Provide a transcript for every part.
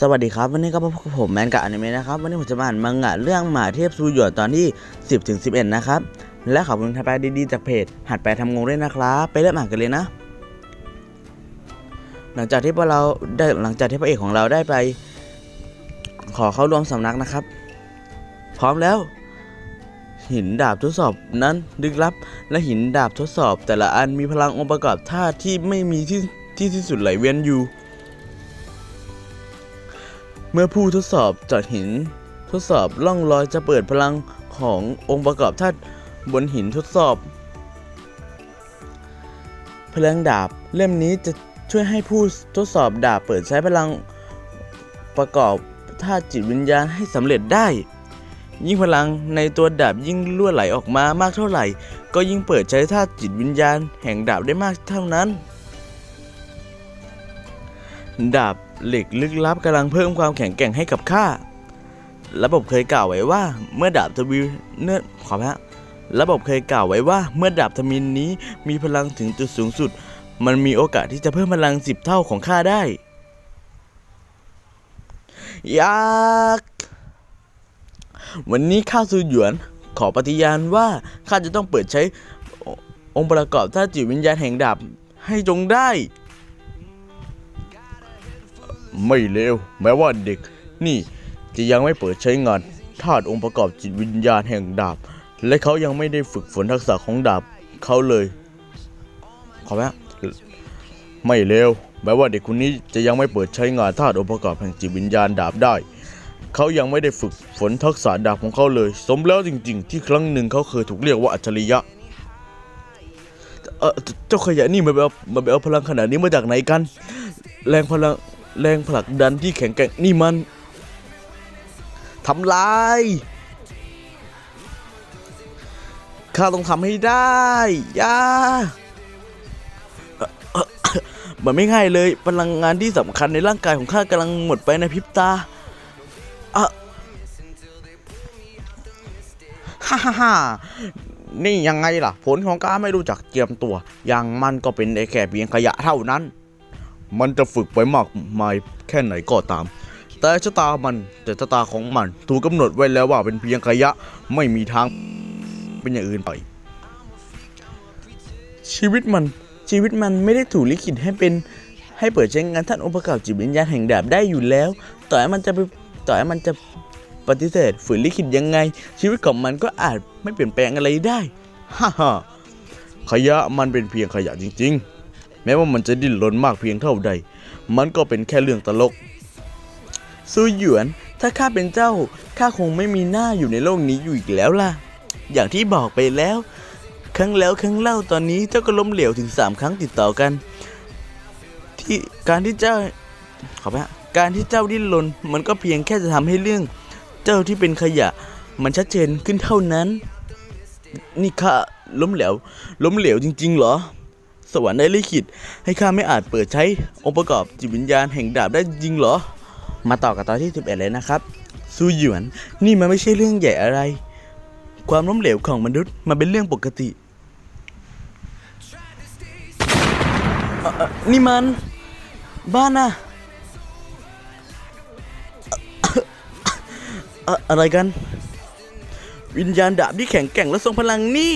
สวัสดีครับวันนี้ก็พบกับผมแมนกับอนิเมะนะครับวันนี้ผมจะมาอ่านมังงะเรื่องหมาเทพซูหยวนตอนที่ 10ถึง11 นะครับ และขอบคุณทายแปลดีๆจากเพจ หัดแปลทำงงด้วยนะครับไปเริ่มอ่านกันเลยนะ หลังจากที่พวกเราได้หลังจากที่พระเอกของเราได้ไป ขอเข้าร่วมสำนักนะครับ พร้อมแล้ว หินดาบทดสอบนั้นลึกลับ และหินดาบทดสอบ แต่ละอันมีพลังองค์ประกอบธาตุที่ไม่มีที่ที่ที่สุดไหลเวียนอยู่ เมื่อผู้ทดสอบจากหิน ทดสอบล่องลอยจะเปิดพลังขององค์ประกอบธาตุบนหินทดสอบ พลังดาบเล่มนี้จะช่วยให้ผู้ทดสอบดาบเปิดใช้พลังประกอบธาตุจิตวิญญาณให้สำเร็จได้ ยิ่งพลังในตัวดาบยิ่งรั่วไหลออกมามากเท่าไหร่ ก็ยิ่งเปิดใช้ธาตุจิตวิญญาณแห่งดาบได้มากเท่านั้น ดาบเหล็กลึกลับกำลังเพิ่มความแข็งแกร่งให้กับข้า ระบบเคยกล่าวไว้ว่า เมื่อดาบทวีเนื้อขอพระระบบเคยกล่าวไว้ว่าเมื่อดาบทมินนี้มีพลังถึงจุดสูงสุด มันมีโอกาสที่จะเพิ่มพลังสิบเท่าของข้าได้ยักษ์วันนี้ข้าซูหยวน ขอปฏิญาณว่าข้าจะต้องเปิดใช้องค์ประกอบธาตุจิตวิญญาณแห่งดาบให้จงได้ ไม่เลวแม้ว่าเด็ก นี่จะยังไม่เปิดใช้งานธาตุองค์ประกอบจิตวิญญาณแห่งดาบ และเขายังไม่ได้ฝึกฝนทักษะของดาบเขาเลยขอไหมไม่เลวแม้ว่าเด็กคนนี้จะยังไม่เปิดใช้งานธาตุองค์ประกอบแห่งจิตวิญญาณดาบได้ เขายังไม่ได้ฝึกฝนทักษะดาบของเขาเลย สมแล้วจริง ๆ ที่ครั้งหนึ่งเขาเคยถูกเรียกว่าอัจฉริยะเออเจ้าขยะนี่มันไปเอามันไปเอาพลังขนาดนี้มาจากไหนกัน แรงพลัง แรงผลักดันที่แข็งแกร่งนี่มันทำลายข้าต้องทำให้ได้ยาเอ่อเอ่อมันไม่ง่ายเลย พลังงานที่สำคัญในร่างกายของข้ากำลังหมดไปในพริบตาฮ่าฮ่าฮ่านี่ยังไงล่ะ ผลของการไม่รู้จักเจียมตัว อย่างมันก็เป็นได้แค่เพียงขยะเท่านั้น มันจะฝึกไปมากมายแค่ไหนก็ตาม แต่ชะตามันแต่ชะตาของมัน ถูกกำหนดไว้แล้วว่าเป็นเพียงขยะไม่มีทางเป็นอย่างอื่นไป ชีวิตมันชีวิตมันไม่ได้ถูกลิขิตให้เป็นให้เปิดใช้งานท่านองค์ประกอบจิตวิญญาณแห่งดาบได้อยู่แล้ว ต่อให้มันจะไปต่อให้มันจะปฏิเสธฝืนลิขิตยังไง ชีวิตของมันก็อาจไม่เปลี่ยนแปลงอะไรได้ฮ่าฮ่าขยะมันเป็นเพียงขยะจริง ๆ แม้ว่ามันจะดิ้นรนมากเพียงเท่าใด มันก็เป็นแค่เรื่องตลก ซูหยวน ถ้าข้าเป็นเจ้า ข้าคงไม่มีหน้าอยู่ในโลกนี้อยู่อีกแล้วล่ะ อย่างที่บอกไปแล้ว ครั้งแล้วครั้งเล่าตอนนี้เจ้าก็ล้มเหลวถึงสามครั้งติดต่อกัน ที่การที่เจ้า ขอไปฮะการที่เจ้าดิ้นรน มันก็เพียงแค่จะทำให้เรื่อง เจ้าที่เป็นขยะ มันชัดเจนขึ้นเท่านั้น นี่ข้าล้มเหลว ล้มเหลวจริงๆเหรอ สวรรค์ได้ลิขิตให้ข้าไม่อาจเปิดใช้องค์ประกอบจิตวิญญาณแห่งดาบได้จริงเหรอ มาต่อกับตอนที่ 11 เลยนะครับซูหยวน นี่มันไม่ใช่เรื่องใหญ่อะไร ความล้มเหลวของมนุษย์มันเป็นเรื่องปกตินี่มัน บ้านนะอะไรกัน วิญญาณดาบที่แข็งแกร่งและทรงพลังนี่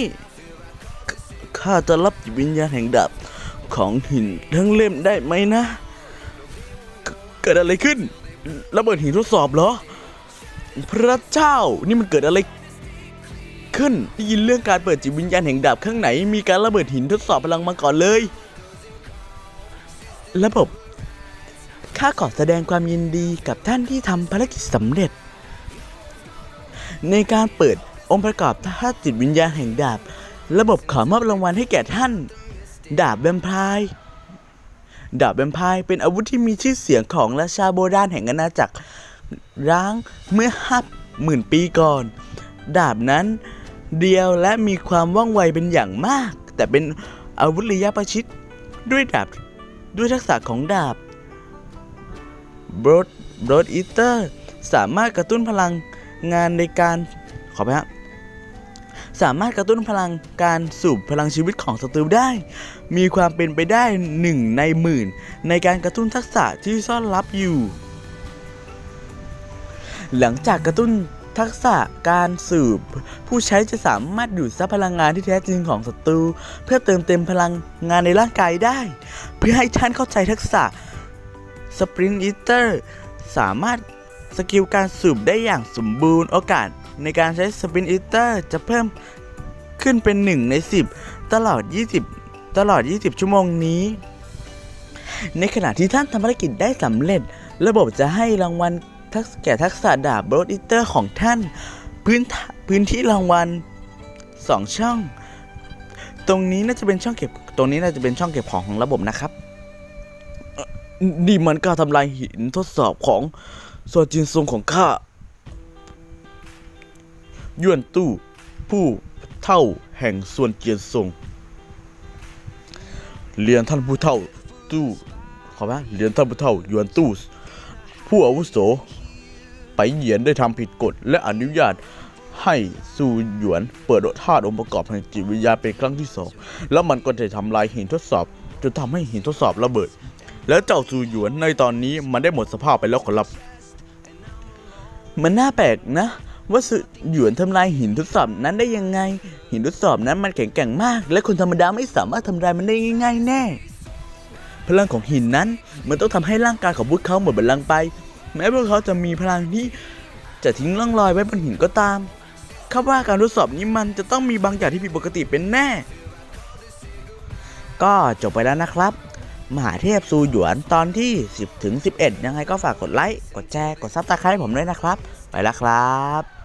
ข้าจะรับจิตวิญญาณแห่งดาบของหินทั้งเล่มได้ไหมนะ เกิดอะไรขึ้นระเบิดหินทดสอบเหรอ พระเจ้านี่มันเกิดอะไรขึ้นได้ยินเรื่องการเปิดจิตวิญญาณแห่งดาบข้างไหน มีการระเบิดหินทดสอบพลังมาก่อนเลย ระบบข้าขอแสดงความยินดีกับท่านที่ทำภารกิจสำเร็จ ในการเปิดองค์ประกอบธาตุจิตวิญญาณแห่งดาบ ระบบขอมอบรางวัลให้แก่ท่าน ดาบแวมไพร์ดาบแวมไพร์เป็นอาวุธที่มีชื่อเสียงของราชาโบราณแห่งอาณาจักรร้างเมื่อห้าหมื่นปีก่อน ดาบนั้นเดียวและมีความว่องไวเป็นอย่างมาก แต่เป็นอาวุธระยะประชิดด้วยดาบด้วยทักษะของดาบ b r o a d b r o a d Eater สามารถกระตุ้นพลังงานในการ ขอไปฮะ สามารถกระตุ้นพลังการสูบพลังชีวิตของศัตรูได้ มีความเป็นไปได้หนึ่งในหมื่น ในการกระตุ้นทักษะที่ซ่อนลับอยู่ หลังจากกระตุ้นทักษะการสืบ ผู้ใช้จะสามารถดูดซับพลังงานที่แท้จริงของศัตรู เพื่อเติมเต็มพลังงานในร่างกายได้ เพื่อให้ท่านเข้าใจทักษะสปริน t อีเตอร์สามารถสกิลการสืบได้อย่างสมบูรณ์โอกาส ในการใช้สปินอีเตอร์จะเพิ่มขึ้นเป็น 1 ใน 10 ตลอด 20 ตลอด 20 ชั่วโมงนี้ ในขณะที่ท่านทำภารกิจได้สำเร็จ ระบบจะให้รางวัลทักษแก่ทักษะดาบโรดอิเตอร์ของท่าน พื้นทะพื้นที่รางวัล 2 ช่อง ตรงนี้น่าจะเป็นช่องเก็บ ตรงนี้น่าจะเป็นช่องเก็บของของระบบนะครับนี่มันการทำลายหินทดสอบของโซจินซงของข้า ยวนตู้ ผู้เท่าแห่งส่วนเจียนซงเรียนท่านผู้เท่าตู้ขอไหมเรียนท่านผู้เท่ายวนตู้ ผู้อาวุโส ไปเหยียนได้ทำผิดกฎ และอนุญาตให้ซูหยวนเปิดธาตุองค์ประกอบแห่งจิตวิญญาเป็นครั้งที่สองแล้วมันก็จะทำลายหินทดสอบจนทำให้หินทดสอบระเบิด แล้วเจ้าซูหยวนในตอนนี้มันได้หมดสภาพไปแล้วขอรับ มันน่าแปลกนะ ว่าสุหยวนทำลายหินทดสอบนั้นได้ยังไง หินทดสอบนั้นมันแข็งแกร่งมาก และคนธรรมดาไม่สามารถทำลายมันได้ง่าย ๆ แน่ พลังของหินนั้นมันต้องทำให้ร่างกายของพวกเขาหมดพลังไป แม้พวกเขาจะมีพลังที่จะทิ้งร่องรอยไว้บนหินก็ตามคาว่าการทดสอบนี้มันจะต้องมีบางอย่างที่ผิดปกติเป็นแน่ ก็จบไปแล้วนะครับ มหาเทพซูหยวนตอนที่ 10ถึง11 ยังไงก็ฝากกดไลค์ กดแชร์ กดซับสไครต์ผมด้วยนะครับ ไปแล้วครับ